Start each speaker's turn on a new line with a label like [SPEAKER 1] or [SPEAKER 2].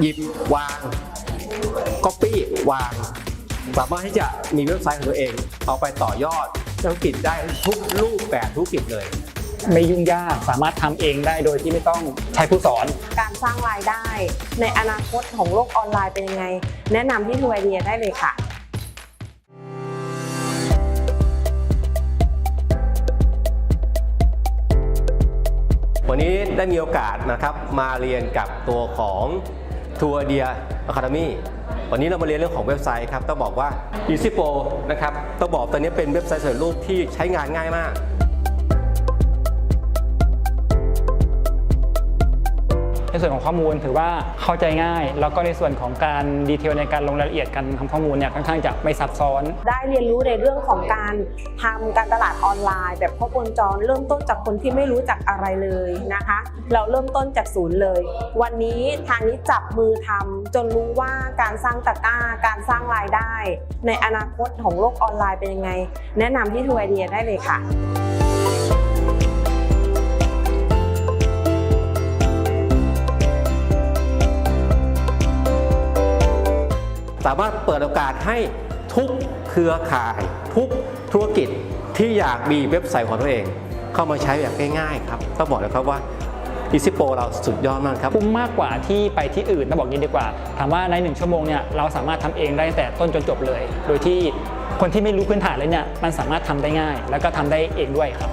[SPEAKER 1] หยิบวางก๊อปปี้วาง สามารถที่จะมีเว็บไซต์ของตัวเอง เอาไปต่อยอดธุรกิจได้ทุกรูปแบบธุรกิจเลย
[SPEAKER 2] ไม่ยุ่งยากสามารถทำเองได้โดยที่ไม่ต้องใช้ผู้สอน
[SPEAKER 3] การสร้างรายได้ ในอนาคตของโลกออนไลน์เป็นยังไง แนะนำที่ทูไอเดียได้เลยค่ะ
[SPEAKER 1] วันนี้ได้มีโอกาสนะครับมาเรียนกับตัวของ ทัวร์เดียอะคาเดมี่วันนี้เรามาเรียนเรื่องของเว็บไซต์ครับ ต้องบอกว่า Easy Pro นะครับ ต้องบอกตอนนี้เป็นเว็บไซต์สำเร็จรูปที่ใช้งานง่ายมาก
[SPEAKER 2] ส่วนของข้อมูลถือว่าเข้าใจง่าย แล้วก็ในส่วนของการดีเทลในการลงรายละเอียดการทำข้อมูลเนี่ยค่อนข้างจะไม่ซับซ้อน
[SPEAKER 3] ได้เรียนรู้ในเรื่องของการทำการตลาดออนไลน์ แบบครบวงจรเริ่มต้นจากคนที่ไม่รู้จักอะไรเลยนะคะ เราเริ่มต้นจากศูนย์เลย วันนี้ทางนี้จับมือทำจนรู้ว่าการสร้างตะกร้า การสร้างรายได้ ในอนาคตของโลกออนไลน์เป็นยังไง แนะนำที่ทูไอเดียได้เลยค่ะ
[SPEAKER 1] สามารถเปิดโอกาสให้ทุกเครือข่าย ทุกธุรกิจที่อยากมีเว็บไซต์ของตัวเอง เข้ามาใช้แบบง่ายๆครับต้องบอกเลยครับว่า Easy Pro เราสุดยอดมากครับ
[SPEAKER 2] คุ้มมากกว่าที่ไปที่อื่นต้องบอกงี้ดีกว่า ถามว่าใน 1 ชั่วโมงเนี่ยเราสามารถทำเองได้ตั้งแต่ต้นจนจบเลย โดยที่คนที่ไม่รู้พื้นฐานเลยเนี่ยมันสามารถทำได้ง่าย แล้วก็ทำได้เองด้วยครับ